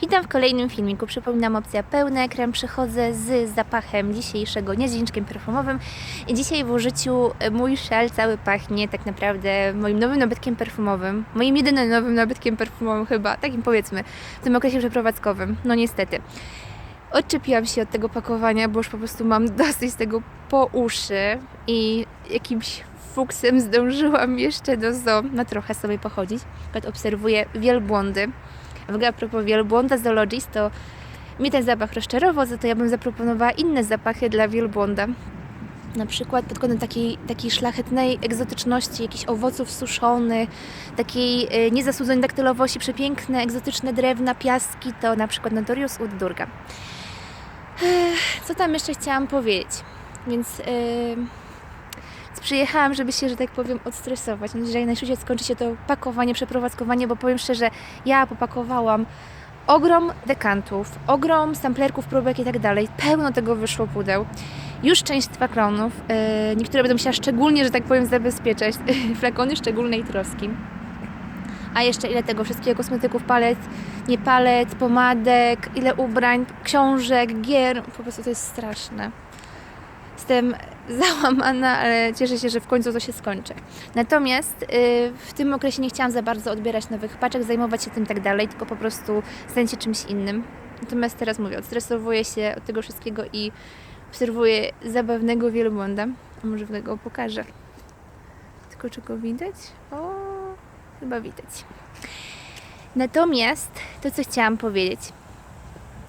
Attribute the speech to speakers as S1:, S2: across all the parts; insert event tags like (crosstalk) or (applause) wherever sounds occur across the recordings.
S1: Witam w kolejnym filmiku. Przypominam opcja pełny ekran. Przychodzę z zapachem dzisiejszego niezniczkiem perfumowym. I dzisiaj w użyciu mój szal cały pachnie tak naprawdę moim nowym nabytkiem perfumowym. Moim jedynym nowym nabytkiem perfumowym chyba, takim powiedzmy, w tym okresie przeprowadzkowym. No niestety. Odczepiłam się od tego pakowania, bo już po prostu mam (laughs) dosyć tego po uszy i jakimś fuksem zdążyłam jeszcze do zoo na trochę sobie pochodzić. Akurat obserwuję wielbłądy. W ogóle a propos wielbłąda Zoologist, to mi ten zapach rozczarował, za to ja bym zaproponowała inne zapachy dla wielbłąda. Na przykład pod kątem takiej, takiej szlachetnej egzotyczności, jakichś owoców suszonych, takiej y, niezasłudzonej daktylowości, przepiękne, egzotyczne drewna, piaski, to na przykład Notorious Wood Durga. Ech, Co tam jeszcze chciałam powiedzieć? Więc, yy, przyjechałam, żeby się, że tak powiem, odstresować. Mam nadzieję, że najszybciej skończy się to pakowanie, przeprowadzkowanie, bo powiem szczerze, ja popakowałam ogrom dekantów, ogrom samplerków, próbek i tak dalej. Pełno tego wyszło pudeł. Już część flakonów. Yy, niektóre będą musiała szczególnie, że tak powiem, zabezpieczać. (laughs) Flakony szczególnej troski. A jeszcze ile tego wszystkiego, kosmetyków, palet, nie palet, pomadek, ile ubrań, książek, gier. Po prostu to jest straszne. Jestem (laughs) załamana, ale cieszę się, że w końcu to się skończy. Natomiast y, w tym okresie nie chciałam za bardzo odbierać nowych paczek, zajmować się tym tak dalej, tylko po prostu zająć się czymś innym. Natomiast teraz mówię, odstresowuję się od tego wszystkiego i obserwuję zabawnego wielbłąda. A może go pokażę. Tylko czy go widać? O, chyba widać. Natomiast to, co chciałam powiedzieć,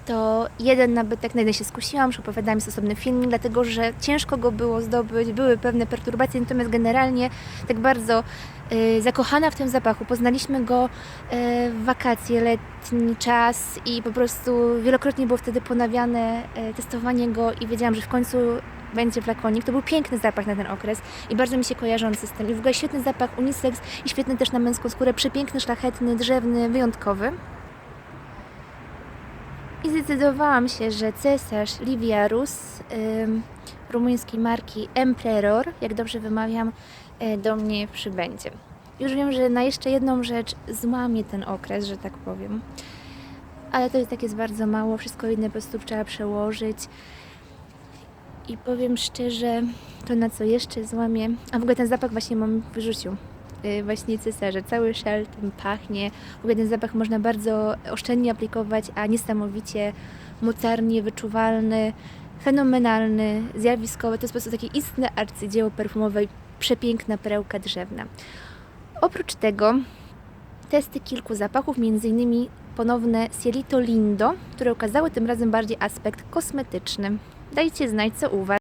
S1: to jeden nabytek, na jeden się skusiłam, już opowiadałam jest osobny filmik, dlatego że ciężko go było zdobyć, były pewne perturbacje, natomiast generalnie tak bardzo y, zakochana w tym zapachu. Poznaliśmy go y, w wakacje, letni czas i po prostu wielokrotnie było wtedy ponawiane y, testowanie go i wiedziałam, że w końcu będzie flakonik. To był piękny zapach na ten okres i bardzo mi się kojarzący z tym. I w ogóle świetny zapach unisex i świetny też na męską skórę, przepiękny, szlachetny, drzewny, wyjątkowy. I zdecydowałam się, że cesarz Liviarus ym, rumuńskiej marki Emperor, jak dobrze wymawiam, y, do mnie przybędzie. Już wiem, że na jeszcze jedną rzecz złamie ten okres, że tak powiem. Ale to jest tak jest bardzo mało, wszystko inne po prostu trzeba przełożyć. I powiem szczerze, to na co jeszcze złamie. A w ogóle ten zapach właśnie mam w wyrzuciu. Yy, właśnie cesarze. Cały szal tym pachnie. W ogóle ten zapach można bardzo oszczędnie aplikować, a niesamowicie mocarnie wyczuwalny, fenomenalny, zjawiskowy. To jest po prostu takie istne arcydzieło perfumowe przepiękna perełka drzewna. Oprócz tego testy kilku zapachów, m.in. ponowne Cielito Lindo, które okazały tym razem bardziej aspekt kosmetyczny. Dajcie znać, co u Was.